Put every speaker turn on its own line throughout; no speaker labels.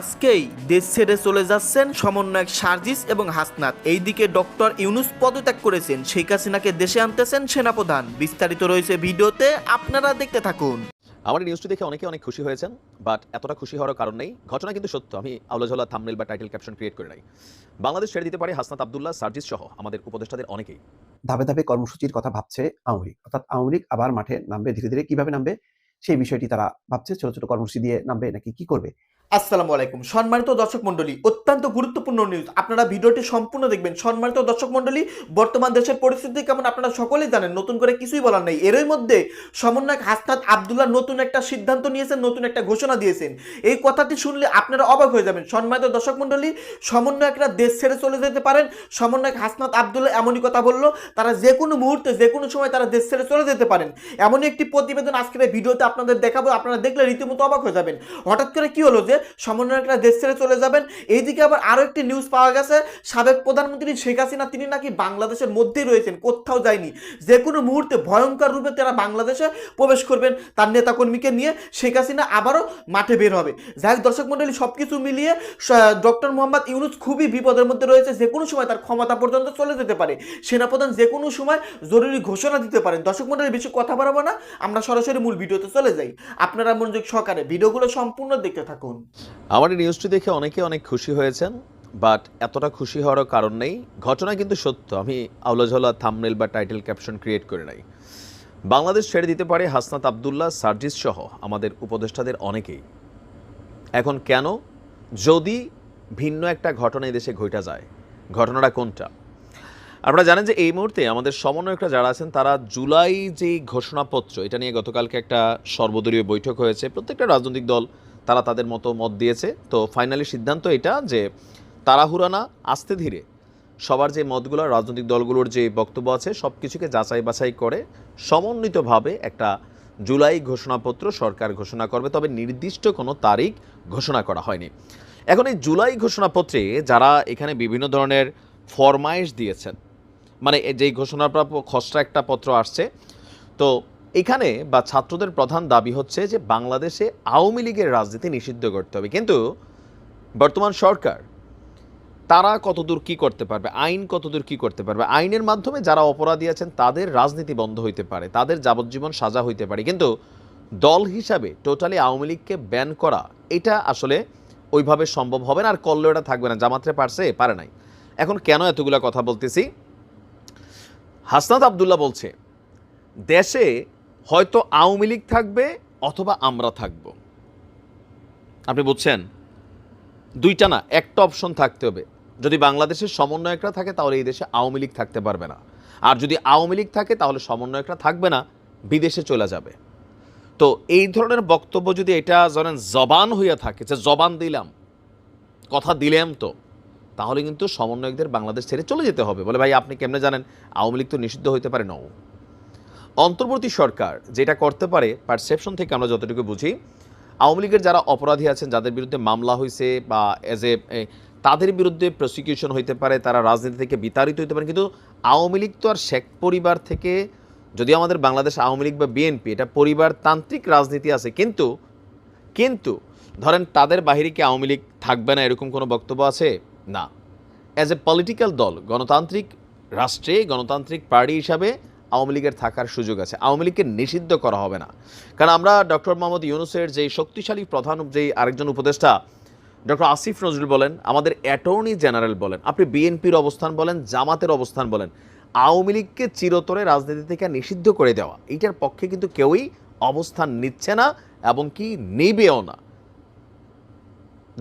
আজকেই দেশ ছেড়ে চলে যাচ্ছেন সমন্বয়ক সার্জিস এবং হাসনাত। এইদিকে ডক্টর ইউনুস পদত্যাগ করেছেন শেখ হাসিনাকে দেশে আনতেছেন সেনাপ্রধান। বিস্তারিত রয়েছে ভিডিওতে আপনারা দেখতে থাকুন।
আমার নিউজটি দেখে অনেকে অনেক খুশি হয়েছেন বাট এতটা খুশি হওয়ার কারণ নেই। ঘটনা কিন্তু সত্য আমি আউলাঝোলা থামনেল বা টাইটেল ক্যাপশন ক্রিয়েট করে নাই। বাংলাদেশ ছেড়ে দিতে পারে হাসনাত আবদুল্লাহ সার্জিস সহ আমাদের উপদেষ্টাদের অনেকেই।
ধাপে ধাপে কর্মসূচির কথা ভাবছে আওয়ামী লীগ। অর্থাৎ আওয়ামী লীগ আবার মাঠে নামবে ধীরে ধীরে কীভাবে নামবে সেই বিষয়টি তারা ভাবছে। ছোট ছোট কর্মসূচি দিয়ে নামবে নাকি কি করবে?
আসসালামু আলাইকুম। সম্মানিত দর্শক মণ্ডলী, অত্যন্ত গুরুত্বপূর্ণ নিউজ আপনারা ভিডিওটি সম্পূর্ণ দেখবেন। সম্মানিত দর্শক মণ্ডলী, বর্তমান দেশের পরিস্থিতি কেমন আপনারা সকলেই জানেন, নতুন করে কিছুই বলার নেই। এরই মধ্যে সমন্বয়ক হাসনাত আবদুল্লাহ নতুন একটা সিদ্ধান্ত নিয়েছেন, নতুন একটা ঘোষণা দিয়েছেন। এই কথাটি শুনলে আপনারা অবাক হয়ে যাবেন। সম্মানিত দর্শক মণ্ডলী, সমন্বয়করা দেশ ছেড়ে চলে যেতে পারেন। সমন্বয়ক হাসনাত আবদুল্লাহ এমনই কথা বলল, তারা যে কোনো মুহূর্তে, যে কোনো সময় তারা দেশ ছেড়ে চলে যেতে পারেন। এমনই একটি প্রতিবেদন আজকের ভিডিওতে আপনাদের দেখাবো। আপনারা দেখলে রীতিমতো অবাক হয়ে যাবেন। হঠাৎ করে কি হলো যে সমন্বয়করা দেশ ছেড়ে চলে যাবেন। এইদিকে আবার আরও একটি নিউজ পাওয়া গেছে। সাবেক প্রধানমন্ত্রী শেখ হাসিনা, তিনি নাকি বাংলাদেশের মধ্যেই রয়েছেন, কোথাও যায়নি। যে কোনো মুহূর্তে ভয়ঙ্কর রূপে তারা বাংলাদেশে প্রবেশ করবেন। তার নেতাকর্মীকে নিয়ে শেখ হাসিনা আবারও মাঠে বের হবে। যাই হোক, দর্শক মন্ডলী সব কিছু মিলিয়ে ডক্টর মোহাম্মদ ইউনুস খুবই বিপদের মধ্যে রয়েছে। যে কোনো সময় তার ক্ষমতা পর্যন্ত চলে যেতে পারে। সেনাপ্রধান যে কোনো সময় জরুরি ঘোষণা দিতে পারেন। দর্শক মন্ডলী বেশি কথা বাড়াবো না। আমরা সরাসরি মূল ভিডিওতে চলে যাই। আপনারা মনোযোগ সহকারে ভিডিওগুলো সম্পূর্ণ দেখতে থাকুন।
আমার এই নিউজটি দেখে অনেকে অনেক খুশি হয়েছেন বাট এতটা খুশি হওয়ারও কারণ নেই। ঘটনা কিন্তু সত্য, আমি আউলাঝোলা থামনেল বা টাইটেল ক্যাপশন ক্রিয়েট করে নাই। বাংলাদেশ ছেড়ে দিতে পারে হাসনাত আবদুল্লাহ, সার্জিস সহ আমাদের উপদেষ্টাদের অনেকেই। এখন কেন? যদি ভিন্ন একটা ঘটনা দেশে ঘটা যায়, ঘটনাটা কোনটা? আপনারা জানেন যে এই মুহূর্তে আমাদের সমন্বয়করা যারা আছেন, তারা জুলাই যে ঘোষণাপত্র, এটা নিয়ে গতকালকে একটা সর্বদলীয় বৈঠক হয়েছে। প্রত্যেকটা রাজনৈতিক দল তারা তাদের মতো মত দিয়েছে। তো ফাইনালি সিদ্ধান্ত এটা যে তাড়াহুড়া না, আস্তে ধীরে সবার যে মতগুলো, রাজনৈতিক দলগুলোর যে বক্তব্য আছে সব কিছুকে যাচাই বাছাই করে সমন্বিতভাবে একটা জুলাই ঘোষণাপত্র সরকার ঘোষণা করবে, তবে নির্দিষ্ট কোনো তারিখ ঘোষণা করা হয়নি। এখন এই জুলাই ঘোষণাপত্রে যারা এখানে বিভিন্ন ধরনের ফরমাইশ দিয়েছেন মানে যেই ঘোষণাপ্রাপ্য খসড়া একটা পত্র আসছে, তো এখানে বা ছাত্রদের প্রধান দাবি হচ্ছে যে বাংলাদেশে আওয়ামী লীগের রাজনীতি নিষিদ্ধ করতে হবে। কিন্তু বর্তমান সরকার, তারা কতদূর কি করতে পারবে? আইন কতদূর কি করতে পারবে? আইনের মাধ্যমে যারা অপরাধী আছেন, তাদের রাজনীতি বন্ধ হইতে পারে, তাদের যাবজ্জীবন সাজা হইতে পারে। কিন্তু দল হিসাবে টোটালি আওয়ামী লীগকে ব্যান করা, এটা আসলে ওইভাবে সম্ভব হবে না, আর করলেও থাকবে না। জামাত্রে পারছে, পারে নাই। এখন কেন এতগুলো কথা বলতেছি? হাসনাত আবদুল্লাহ বলছে, দেশে হয়তো আওয়ামী লীগ থাকবে অথবা আমরা থাকব। আপনি বুঝছেন? দুইটা না, একটা অপশন থাকতে হবে। যদি বাংলাদেশের সমন্বয়করা থাকে, তাহলে এই দেশে আওয়ামী লীগ থাকতে পারবে না। আর যদি আওয়ামী লীগ থাকে, তাহলে সমন্বয়করা থাকবে না, বিদেশে চলে যাবে। তো এই ধরনের বক্তব্য যদি এটা ধরেন জবান হইয়া থাকে, যে জবান দিলাম, কথা দিলাম তো, তাহলে কিন্তু সমন্বয়কদের বাংলাদেশ ছেড়ে চলে যেতে হবে। বলে, ভাই, আপনি কেমনে জানেন? আওয়ামী লীগ তো নিষিদ্ধ হইতে পারে, নও। অন্তর্বর্তী সরকার যেটা করতে পারে পারসেপশন থেকে আমরা যতটুকু বুঝি, আওয়ামী লীগের যারা অপরাধী আছেন, যাদের বিরুদ্ধে মামলা হয়েছে বা এজ এ, তাদের বিরুদ্ধে প্রসিকিউশন হইতে পারে, তারা রাজনীতি থেকে বিতাড়িত হইতে পারে কিন্তু আওয়ামী লীগ তো আর শেখ পরিবার থেকে, যদি আমাদের বাংলাদেশ আওয়ামী লীগ বা বিএনপি এটা পরিবারতান্ত্রিক রাজনীতি আছে। কিন্তু কিন্তু, ধরেন তাদের বাহিরে কি আওয়ামী লীগ থাকবে না এরকম কোনো বক্তব্য আছে? না। অ্যাজ এ পলিটিক্যাল দল, গণতান্ত্রিক রাষ্ট্রে, গণতান্ত্রিক পার্টি হিসাবে আওয়ামী লীগের থাকার সুযোগ আছে। আওয়ামী লীগকে নিষিদ্ধ করা হবে না। কারণ আমরা ডক্টর মোহাম্মদ ইউনুসের যে শক্তিশালী প্রধান যেই আরেকজন উপদেষ্টা, ডক্টর আসিফ নজরুল বলেন, আমাদের অ্যাটর্নি জেনারেল বলেন, আপনি বিএনপির অবস্থান বলেন, জামাতের অবস্থান বলেন, আওয়ামী লীগকে চিরতরে রাজনীতি থেকে নিষিদ্ধ করে দেওয়া। এইটার পক্ষে কিন্তু কেউই অবস্থান নিচ্ছে না এবং কি নেবেও না।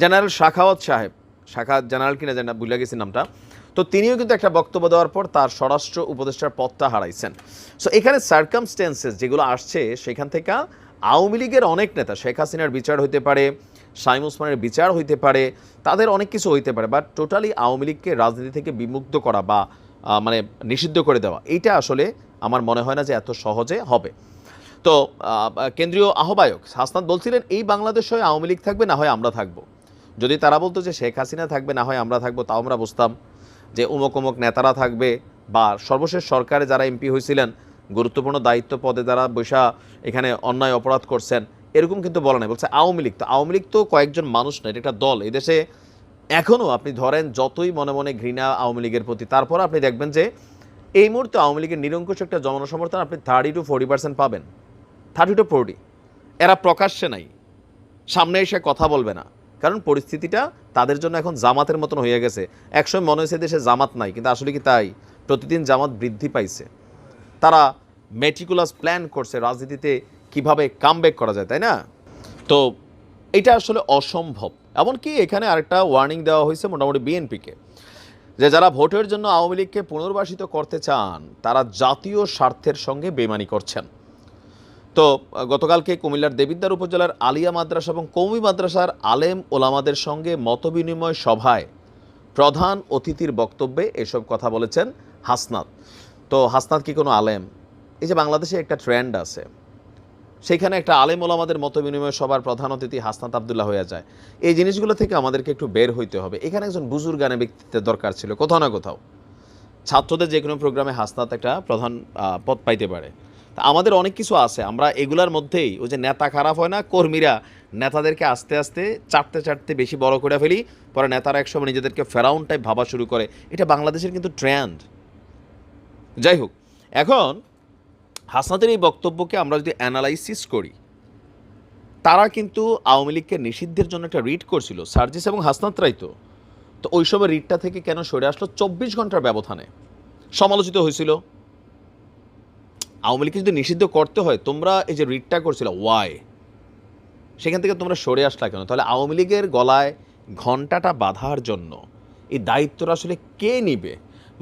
জেনারেল শাখাওয়াত সাহেব, শাখা জেনারেল কিনা জানা ভুলে গেছি নামটা। তো তিনিও কিন্তু একটা বক্তব্য দেওয়ার পর তার স্বরাষ্ট্র উপদেষ্টার পদটা হারাইছেন। সো এখানে সার্কামস্টেন্সেস যেগুলো আসছে, সেখান থেকে আওয়ামী লীগের অনেক নেতা, শেখ হাসিনার বিচার হইতে পারে শাইম ওসমানের বিচার হইতে পারে, তাদের অনেক কিছু হইতে পারে বাট টোটালি আওয়ামী লীগকে রাজনীতি থেকে বিমুগ্ধ করা বা মানে নিষিদ্ধ করে দেওয়া, এইটা আসলে আমার মনে হয় না যে এত সহজে হবে। তো কেন্দ্রীয় আহ্বায়ক হাসনাত বলছিলেন, এই বাংলাদেশ হয় আওয়ামী লীগ থাকবে, না হয় আমরা থাকব। যদি তারা বলতো যে শেখ হাসিনা থাকবে, না হয় আমরা থাকব, তাও আমরা বুঝতাম। যে উমক উমক নেতারা থাকবে বা সর্বশেষ সরকারে যারা এমপি হয়েছিলেন, গুরুত্বপূর্ণ দায়িত্ব পদে যারা বৈশা এখানে অন্যায় অপরাধ করছেন, এরকম কিন্তু বলা নাই। বলছে আওয়ামী লীগ তো, আওয়ামী লীগ তো কয়েকজন মানুষ না এটা একটা দল। এদেশে এখনও আপনি ধরেন যতই মনে মনে ঘৃণা আওয়ামী লীগের প্রতি, তারপর আপনি দেখবেন যে এই মুহূর্তে আওয়ামী লীগের নিরঙ্কুশ একটা জনসমর্থন আপনি থার্টি টু ফোর্টি পার্সেন্ট পাবেন। থার্টি টু ফোর্টি এরা প্রকাশ্যে নাই। সামনে এসে কথা বলবে না। কারণ পরিস্থিতিটা তাদের জন্য এখন জামাতের মতন হয়ে গেছে। একসময় মনে হয়েছে দেশে জামাত নাই, কিন্তু আসলে কি তাই? প্রতিদিন জামাত বৃদ্ধি পাইছে। তারা মেটিকুলাস প্ল্যান করছে রাজনীতিতে কীভাবে কামব্যাক করা যায়, তাই না? তো এটা আসলে অসম্ভব। এমনকি এখানে আরেকটা ওয়ার্নিং দেওয়া হয়েছে মোটামুটি বিএনপিকে যে যারা ভোটের জন্য আওয়ামী লীগকে পুনর্বাসিত করতে চান, তারা জাতীয় স্বার্থের সঙ্গে বেমানি করছেন। তো গতকালকে কুমিল্লার দেবিদ্বার উপজেলার আলিয়া মাদ্রাসা এবং কৌমি মাদ্রাসার আলেম ওলামাদের সঙ্গে মতবিনিময় সভায় প্রধান অতিথির বক্তব্যে এসব কথা বলেছেন হাসনাত। তো, হাসনাত কি কোনো আলেম? এই যে বাংলাদেশে একটা ট্রেন্ড আছে, সেখানে একটা আলেম ওলামাদের মত বিনিময় প্রধান অতিথি হাসনাত আবদুল্লাহ হয়ে যায়। এই জিনিসগুলো থেকে আমাদেরকে একটু বের হইতে হবে। এখানে একজন বুজুর্গানে ব্যক্তিত্বের দরকার ছিল, কোথাও না কোথাও। ছাত্রদের যে কোনো প্রোগ্রামে হাসনাত একটা প্রধান পদ পাইতে পারে। তা আমাদের অনেক কিছু আছে। আমরা এগুলার মধ্যেই ওই যে নেতা খারাপ হয় না, কর্মীরা নেতাদেরকে আস্তে আস্তে চাটতে চাটতে বেশি বড় করে ফেলি, পরে নেতারা একসময় নিজেদেরকে ফেরাউন টাইপ ভাবা শুরু করে। এটা বাংলাদেশের কিন্তু ট্রেন্ড যাই হোক, এখন হাসনাতের এই বক্তব্যকে আমরা যদি অ্যানালাইসিস করি, তারা কিন্তু আওয়ামী লীগকে নিষিদ্ধের জন্য একটা রিট করছিল, সার্জিস এবং হাসনাত রাই তো। তো ওই সময় রিটটা থেকে কেন সরে আসলো? চব্বিশ ঘণ্টার ব্যবধানে। সমালোচিত হয়েছিল। আওয়ামী লীগকে যদি নিষিদ্ধ করতে হয়, তোমরা এই যে রিটটা করছিল ওয়াই সেখান থেকে তোমরা সরে আসলা কেন? তাহলে আওয়ামী লীগের গলায় ঘন্টাটা বাঁধার জন্য এই দায়িত্বটা আসলে কে নিবে?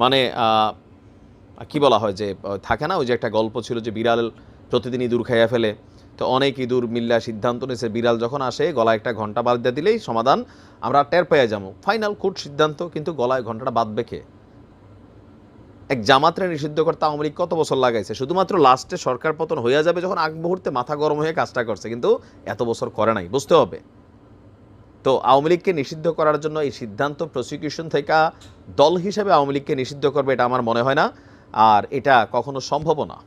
মানে কি বলা হয় যে থাকে না, ওই যে একটা গল্প ছিল যে বিড়াল প্রতিদিন ইঁদুর খাইয়া ফেলে। তো অনেক ইঁদুর মিল্লা সিদ্ধান্ত নিয়েছে, বিড়াল যখন আসে, গলায় একটা ঘণ্টা বাদ দিয়ে দিলেই সমাধান, আমরা টের পেয়ে যাব। ফাইনাল কোর্ট সিদ্ধান্ত, কিন্তু গলায় ঘন্টাটা বাঁধবে কে? এক জামাতরে নিষিদ্ধ করতে আওয়ামী লীগ কত বছর লাগাইছে? শুধুমাত্র লাস্টে সরকার পতন হয়ে যাবে যখন আগ মুহূর্তে মাথা গরম হয়ে কাজটা করছে, কিন্তু এত বছর করে নাই, বুঝতে হবে। তো আওয়ামী লীগকে নিষিদ্ধ করার জন্য এই সিদ্ধান্ত প্রসিকিউশন থেকে দল হিসেবে আওয়ামী লীগকে নিষিদ্ধ করবে এটা আমার মনে হয় না, আর এটা কখনো সম্ভব না।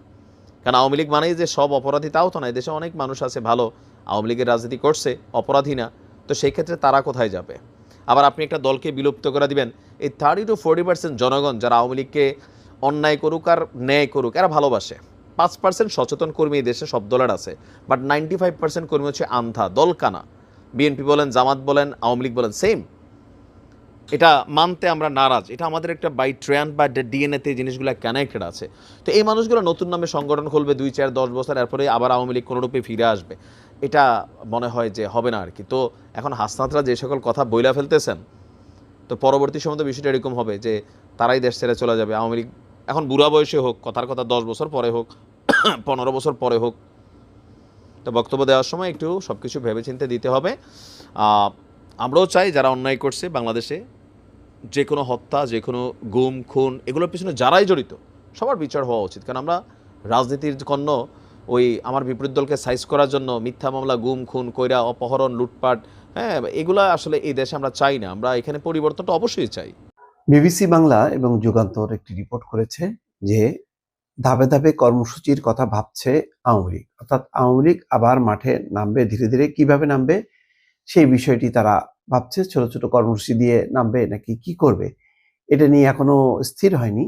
কারণ আওয়ামী লীগ মানেই যে সব অপরাধী তাও তো না দেশে অনেক মানুষ আছে ভালো, আওয়ামী লীগের রাজনীতি করছে, অপরাধী না, তো সেই ক্ষেত্রে তারা কোথায় যাবে? আবার আপনি একটা দলকে বিলুপ্ত করে দিবেন, এই থার্টি টু ফোর্টি পার্সেন্ট জনগণ যারা আওয়ামী লীগকে অন্যায় করুক আর ন্যায় করুক, এরা ভালোবাসে। পাঁচ পার্সেন্ট সচেতন কর্মী এই দেশে সব দলের আছে বাট নাইনটি ফাইভ পার্সেন্ট কর্মী হচ্ছে আন্ধা, দলকানা। বিএনপি বলেন, জামাত বলেন, আওয়ামী লীগ বলেন সেম এটা মানতে আমরা নারাজ। এটা আমাদের একটা বাই ট্রেন বা ডিএনএতে এই জিনিসগুলো কানেক্টেড আছে। তো এই মানুষগুলো নতুন নামে সংগঠন খুলবে দুই, চার, দশ বছর, এরপরে আবার আওয়ামী লীগ কোনোরূপে ফিরে আসবে। এটা মনে হয় যে হবে না আর কি তো এখন হাসনাতরা যে সকল কথা বইলা ফেলতেছেন, তো পরবর্তী সময় তো বিষয়টা এরকম হবে যে তারাই দেশ ছেড়ে চলে যাবে, আওয়ামী লীগ এখন বুড়া বয়সে হোক, কথার কথা দশ বছর পরে হোক, পনেরো বছর পরে হোক, তো বক্তব্য দেওয়ার সময় একটু সব কিছু ভেবেচিন্তে দিতে হবে। আমরাও চাই যারা অন্যায় করছে বাংলাদেশে, যে কোনো হত্যা, যে কোনো গুম, খুন, এগুলোর পিছনে যারাই জড়িত, সবার বিচার হওয়া উচিত। কারণ আমরা রাজনীতির কন্য ওই আমার বিপরীত দলকে সাইজ করার জন্য মিথ্যা মামলা, গুম, খুন, কইরা, অপহরণ, লুটপাট হ্যাঁ এগুলা আসলে এই দেশে আমরা চাই না। আমরা এখানে পরিবর্তনটা অবশ্যই চাই।
বিবিসি বাংলা এবং যুগান্তর একটি রিপোর্ট করেছে যে ধাপে ধাপে কর্মসূচির কথা ভাবছে আওয়ামী লীগ। অর্থাৎ আওয়ামী লীগ আবার মাঠে নামবে, ধীরে ধীরে কীভাবে নামবে সেই বিষয়টি তারা ভাবছে। ছোট ছোট কর্মসূচি দিয়ে নামবে নাকি কি করবে এটা নিয়ে এখনও স্থির হয়নি।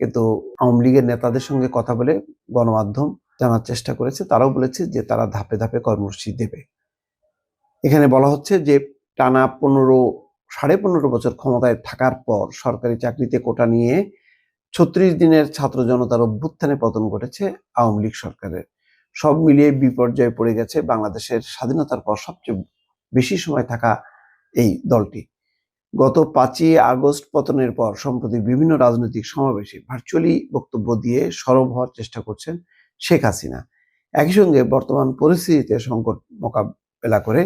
কিন্তু আওয়ামী লীগের নেতাদের সঙ্গে কথা বলে গণমাধ্যম জানার চেষ্টা করেছে। তারাও বলেছে যে তারা ধাপে ধাপে কর্মসূচি দেবে। এখানে বলা হচ্ছে যে টানা পনেরো সাড়ে পনেরো বছর ক্ষমতায় থাকার পর সরকারি চাকরিতে কোটা নিয়ে ছত্রিশ দিনের ছাত্র জনতার অভ্যুত্থানে পতন ঘটেছে আওয়ামী লীগ সরকারের। সব মিলিয়ে বিপর্যয়ে পড়ে গেছে বাংলাদেশের স্বাধীনতার পর সবচেয়ে বেশি সময় থাকা এই দলটি। গত পাঁচই আগস্ট পতনের পর সম্প্রতি বিভিন্ন রাজনৈতিক সমাবেশে ভার্চুয়ালি বক্তব্য দিয়ে সরব হওয়ার চেষ্টা করছেন শেখ হাসিনা। একই সঙ্গে বর্তমান পরিস্থিতিতে সংকট মোকাবেলা করে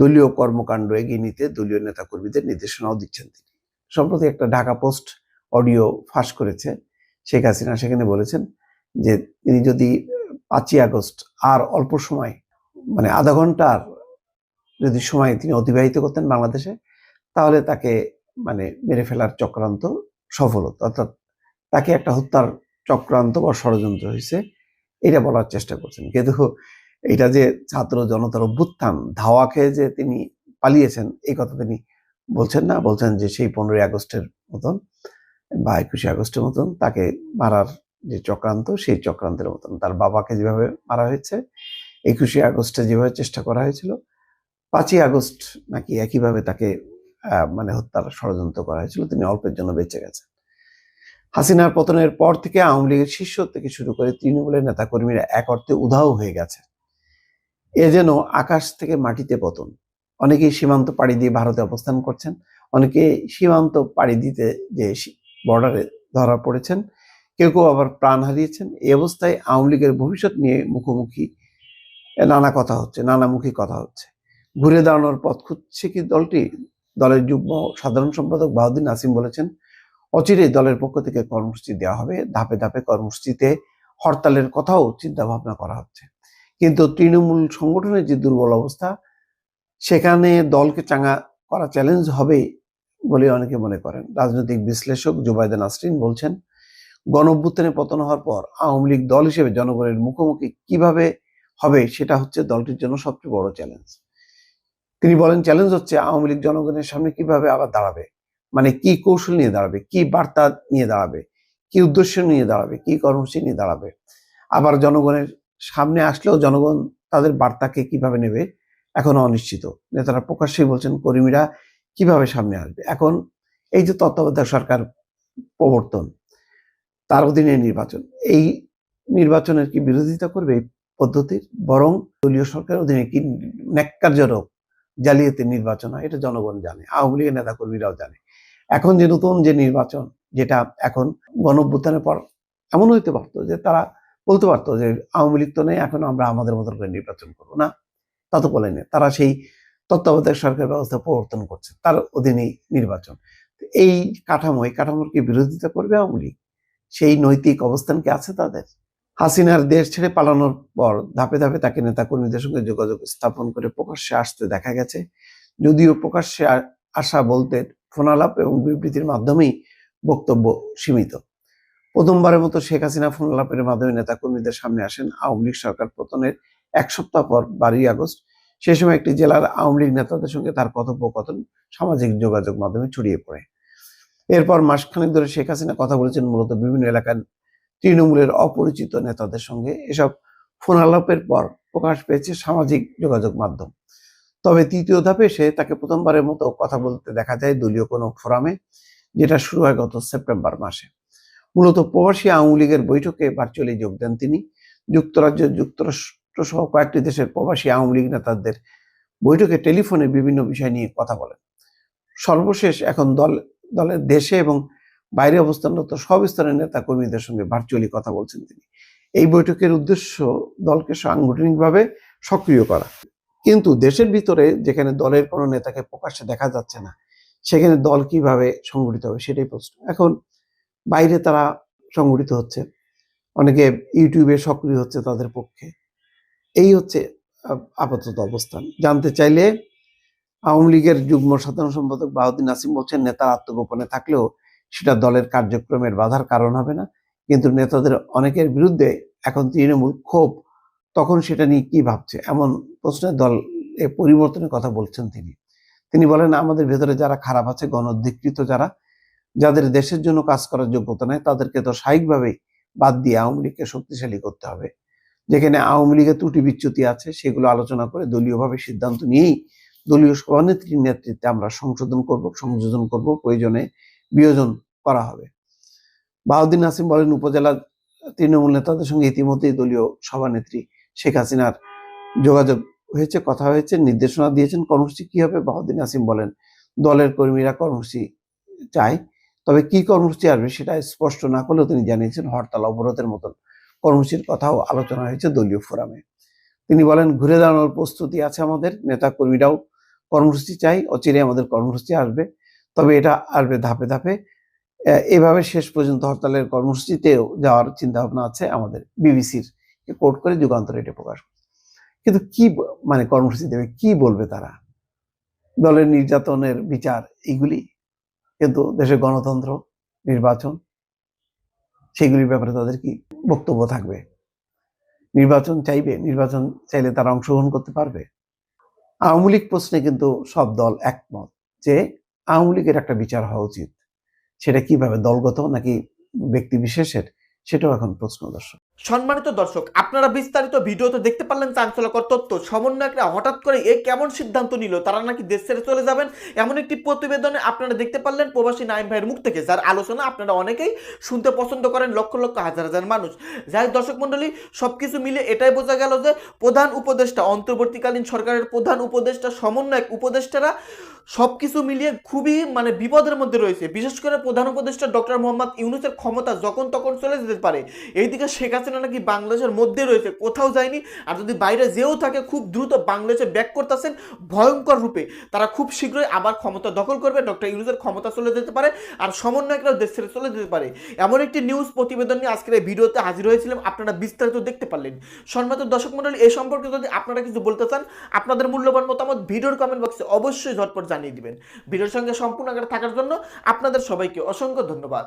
দলীয় কর্মকাণ্ড এগিয়ে নিতে দলীয় নেতাকর্মীদের নির্দেশনাও দিচ্ছেন তিনি। সম্প্রতি একটা ঢাকা পোস্ট অডিও ফাঁস করেছে, শেখ হাসিনা সেখানে বলেছেন যে তিনি যদি পাঁচই আগস্ট আর অল্প সময় মানে আধা ঘণ্টার যদি সময় তিনি অতিবাহিত করতেন বাংলাদেশে, তাহলে তাকে মানে মেরে ফেলার চক্রান্ত সফল হতো। অর্থাৎ তাকে একটা হত্যার চক্রান্ত বা ষড়যন্ত্র হয়েছে, এটা বলার চেষ্টা করছেন। কিন্তু এটা যে ছাত্র জনতার অভ্যুত্থান, ধাওয়া খেয়ে যে তিনি পালিয়েছেন এই কথা তিনি বলছেন না। বলছেন যে সেই পনেরোই আগস্টের মতন বা একুশে আগস্টের মতন তাকে মারার যে চক্রান্ত, সেই চক্রান্তের মতন। তার বাবাকে যেভাবে মারা হয়েছে, একুশে আগস্টে যেভাবে চেষ্টা করা হয়েছিল, পাঁচই আগস্ট নাকি একইভাবে তাকে মানে হত্যার ষড়যন্ত্র করা হয়েছিল, তিনি অল্পের জন্য বেঁচে গেছেন। হাসিনার পতনের পর থেকে আওয়ামী লীগের শীর্ষ থেকে শুরু করে তৃণমূলের নেতাকর্মীরা এক অর্থে উধাও হয়ে গেছে। এ যেন আকাশ থেকে মাটিতে পতন। অনেকেই সীমান্ত পাড়ি দিয়ে ভারতে অবস্থান করছেন অনেকে সীমান্ত পাড়ি দিতে যে বর্ডারে ধরা পড়েছেন, কেউ কেউ আবার প্রাণ হারিয়েছেন। এই অবস্থায় আওয়ামী লীগের ভবিষ্যৎ নিয়ে মুখোমুখি নানা কথা হচ্ছে নানামুখী কথা হচ্ছে। ঘুরে দাঁড়ানোর পথ খুঁজছে কি দলটি? দলের যুগ্ম সাধারণ সম্পাদক বাহুদ্দিন নাসিম বলেছেন, অচিরেই দলের পক্ষ থেকে কর্মসূচি দেওয়া হবে। ধাপে ধাপে কর্মসূচিতে হরতালের কথাও চিন্তা ভাবনা করা হচ্ছে। কিন্তু তৃণমূল সংগঠনের যে দুর্বল অবস্থা, সেখানে দলকে চাঙ্গা করা চ্যালেঞ্জ হবে বলে অনেকে মনে করেন। রাজনৈতিক বিশ্লেষক জুবাইদা নাসরিন বলছেন গণ পতন হওয়ার পর আওয়ামী লীগ দল হিসেবে জনগণের মুখোমুখি কীভাবে হবে সেটা হচ্ছে দলটির জন্য সবচেয়ে বড় চ্যালেঞ্জ তিনি বলেন চ্যালেঞ্জ হচ্ছে আওয়ামী লীগ জনগণের সামনে কীভাবে আবার দাঁড়াবে? মানে কি কৌশল নিয়ে দাঁড়াবে? কি বার্তা নিয়ে দাঁড়াবে? কি উদ্দেশ্য নিয়ে দাঁড়াবে? কি কর্মসূচি নিয়ে দাঁড়াবে? আবার জনগণের সামনে আসলেও জনগণ তাদের বার্তাকে কীভাবে নেবে এখনও অনিশ্চিত। নেতারা প্রকাশ্যেই বলছেন, কর্মীরা কীভাবে সামনে আসবে? এখন এই যে তত্ত্বাবধায়ক সরকার প্রবর্তন, তার অধীনে নির্বাচন, এই নির্বাচনের কি বিরোধিতা করবে এই পদ্ধতির? বরং দলীয় সরকারের অধীনে কি ন্যাক্কারজনক জালিয়াতি নির্বাচন হয়, এটা জনগণ জানে, আওয়ামী লীগের নেতা কর্মীরাও জানে। এখন যে নতুন যে নির্বাচন, যেটা এখন গণঅভ্যুত্থানের পর এমন হইতে পারতো যে তারা বলতে পারতো যে আওয়ামী লীগ তো নেই, এখন আমরা আমাদের মতন করে নির্বাচন করব না। তা তো বলেনি। তারা সেই তত্ত্বাবধায়ক সরকার ব্যবস্থা প্রবর্তন করছে, তার অধীনেই নির্বাচন। এই কাঠামো, এই কাঠামোর কি বিরোধিতা করবে আওয়ামী লীগ? সেই নৈতিক অবস্থান কি আছে তাদের? হাসিনার দেশ ছেড়ে পালানোর পর ধাপে ধাপে তাকে নেতাকর্মীদের সঙ্গে যোগাযোগ স্থাপন করে প্রকাশ্যে আসতে দেখা গেছে। যদিও প্রকাশ্যে আসা বলতে ফোনালাপ এবং বিবৃতির মাধ্যমেই বক্তব্য সীমিত। প্রথমবারের মতো শেখ হাসিনা ফোনালাপের মাধ্যমে নেতাকর্মীদের সামনে আসেন আওয়ামী লীগ সরকার পতনের এক সপ্তাহ পর, বারোই আগস্ট। সে সময় একটি জেলার আওয়ামী লীগ নেতাদের সঙ্গে তার কথোপকথন, সামাজিক যোগাযোগ মাধ্যমে ছড়িয়ে পড়ে। এরপর মাসখানেক ধরে শেখ হাসিনা কথা বলেছেন মূলত বিভিন্ন এলাকার তৃণমূলের অপরিচিত নেতাদের সঙ্গে। এসব ফোন আলাপের পর প্রকাশ পেয়েছে সামাজিক যোগাযোগ মাধ্যম। তবে তৃতীয় ধাপে সে তাকে প্রথমবারের মতো কথা বলতে দেখা যায় দলীয় কোনো ফোরামে, যেটা শুরু হয় গত সেপ্টেম্বর মাসে। মূলত প্রবাসী আওয়ামী লীগের বৈঠকে ভার্চুয়ালি যোগ দেন তিনি। যুক্তরাজ্য যুক্তরাষ্ট্র সহ কয়েকটি দেশের প্রবাসী আওয়ামী লীগ নেতাদের বৈঠকে টেলিফোনে বিভিন্ন বিষয় নিয়ে কথা বলেন। সর্বশেষ এখন দল, দলের দেশে এবং বাইরে অবস্থানরত সব স্তরের নেতা কর্মীদের সঙ্গে ভার্চুয়ালি কথা বলছেন তিনি। এই বৈঠকের উদ্দেশ্য দলকে সাংগঠনিকভাবে সক্রিয় করা। কিন্তু দেশের ভিতরে যেখানে দলের কোনো নেতাকে প্রকাশ্যে দেখা যাচ্ছে না, সেখানে দল কীভাবে সংগঠিত হবে সেটাই প্রশ্ন। এখন বাইরে তারা সংগঠিত হচ্ছে। অনেকে ইউটিউবে সক্রিয় হচ্ছে তাদের পক্ষে। এই হচ্ছে আপাতত অবস্থান। জানতে চাইলে আওয়ামী লীগের যুগ্ম সাধারণ সম্পাদক বাহুদ্দিন নাসিম বলছেন, নেতার আত্মগোপনে থাকলেও সেটা দলের কার্যক্রমের বাধার কারণ হবে না। কিন্তু নেতাদের অনেকের বিরুদ্ধে এখন তৃণমূল ক্ষোভ, তখন সেটা নিয়ে কি ভাবছে? এমন প্রশ্নে দল এ পরিবর্তনের কথা বলছেন তিনি। তিনি বলেন, আমাদের ভেতরে যারা খারাপ আছে গণধিকৃত যারা যাদের দেশের জন্য কাজ করার যোগ্যতা নেই, তাদেরকে তো স্বাভাবিকভাবেই বাদ দিয়ে আওয়ামী লীগকে শক্তিশালী করতে হবে। যেখানে আওয়ামী লীগের ত্রুটি বিচ্যুতি আছে, সেগুলো আলোচনা করে দলীয়ভাবে সিদ্ধান্ত নিয়েই দলীয় সভানেত্রীর নেতৃত্বে আমরা সংশোধন করব, সংযোজন করব, প্রয়োজনে বিয়োজন করা হবে। বাহুদ্দিন নাসিম বলেন, উপজেলা তৃণমূল নেতাদের সঙ্গে ইতিমধ্যেই দলীয় সভানেত্রী শেখ হাসিনার যোগাযোগ হয়েছে, কথা হয়েছে, নির্দেশনা দিয়েছেন। কর্মসূচি কি হবে? বাহুদ্দিন নাসিম বলেন, দলের কর্মীরা কর্মসূচি চায়। তবে কি কর্মসূচি আসবে সেটা স্পষ্ট না করলেও তিনি জানিয়েছেন হরতাল অবরোধের মতন কর্মসূচির কথাও আলোচনা হয়েছে দলীয় ফোরামে। তিনি বলেন, ঘুরে দাঁড়ানোর প্রস্তুতি আছে আমাদের নেতা কর্মীরাও কর্মসূচি চাই অচিরে আমাদের কর্মসূচি আসবে। তবে এটা আসবে ধাপে ধাপে। এভাবে শেষ পর্যন্ত হরতালের কর্মসূচিতেও যাওয়ার চিন্তা ভাবনা আছে আমাদের বিবিসির। কোর্ট করে যুগান্তর এটা প্রকাশ কিন্তু কি মানে কর্মসূচি দেবে, কি বলবে তারা? দলের নির্যাতনের বিচার, এইগুলি কিন্তু দেশের গণতন্ত্র, নির্বাচন, সেগুলির ব্যাপারে তাদের কি বক্তব্য থাকবে? নির্বাচন চাইবে? নির্বাচন চাইলে তারা অংশগ্রহণ করতে পারবে? আওয়ামী লীগ প্রশ্নে কিন্তু সব দল একমত যে আওয়ামী লীগের একটা বিচার হওয়া উচিত। সেটা কীভাবে দলগত নাকি ব্যক্তি বিশেষের? সেটাও এখন প্রশ্ন দর্শক
সম্মানিত দর্শক, আপনারা বিস্তারিত ভিডিওতে দেখতে পারলেন চাঞ্চলকর তথ্য। সমন্বয়করা হঠাৎ করে এ কেমন সিদ্ধান্ত নিল? তারা নাকি দেশ ছেড়ে চলে যাবেন? এমন একটি প্রতিবেদনে আপনারা দেখতে পারলেন প্রবাসী নাইম ভাইয়ের মুখ থেকে, যার আলোচনা আপনারা অনেকেই শুনতে পছন্দ করেন লক্ষ লক্ষ হাজার হাজার মানুষ। যাই দর্শক মণ্ডলী, সবকিছু মিলে এটাই বোঝা গেল যে প্রধান উপদেষ্টা, অন্তর্বর্তীকালীন সরকারের প্রধান উপদেষ্টা, সমন্বয়ক উপদেষ্টারা সবকিছু মিলিয়ে খুবই মানে বিপদের মধ্যে রয়েছে। বিশেষ করে প্রধান উপদেষ্টা ডক্টর মোহাম্মদ ইউনুসের ক্ষমতা যখন তখন চলে যেতে পারে। এইদিকে শেখ হাসিনা নাকি বাংলাদেশের মধ্যে রয়েছে, কোথাও যায়নি। আর যদি বাইরে যেও থাকে, খুব দ্রুত বাংলাদেশে ব্যাক করতেছেন ভয়ঙ্কর রূপে। তারা খুব শীঘ্রই আবার ক্ষমতা দখল করবে, ডক্টর ইউনুসের ক্ষমতা চলে যেতে পারে আর সমন্বয়করাও দেশ ছেড়ে চলে যেতে পারে। এমন একটি নিউজ প্রতিবেদন নিয়ে আজকের এই ভিডিওতে হাজির হয়েছিলাম, আপনারা বিস্তারিত দেখতে পারলেন। সম্মানিত দর্শক মন্ডলী এ সম্পর্কে যদি আপনারা কিছু বলতে চান, আপনাদের মূল্যবান মতামত ভিডিওর কমেন্ট বক্সে অবশ্যই ঝটপট জানিয়ে দিবেন। ভিডিওর সঙ্গে সম্পূর্ণ আগে থাকার জন্য আপনাদের সবাইকে অসংখ্য ধন্যবাদ।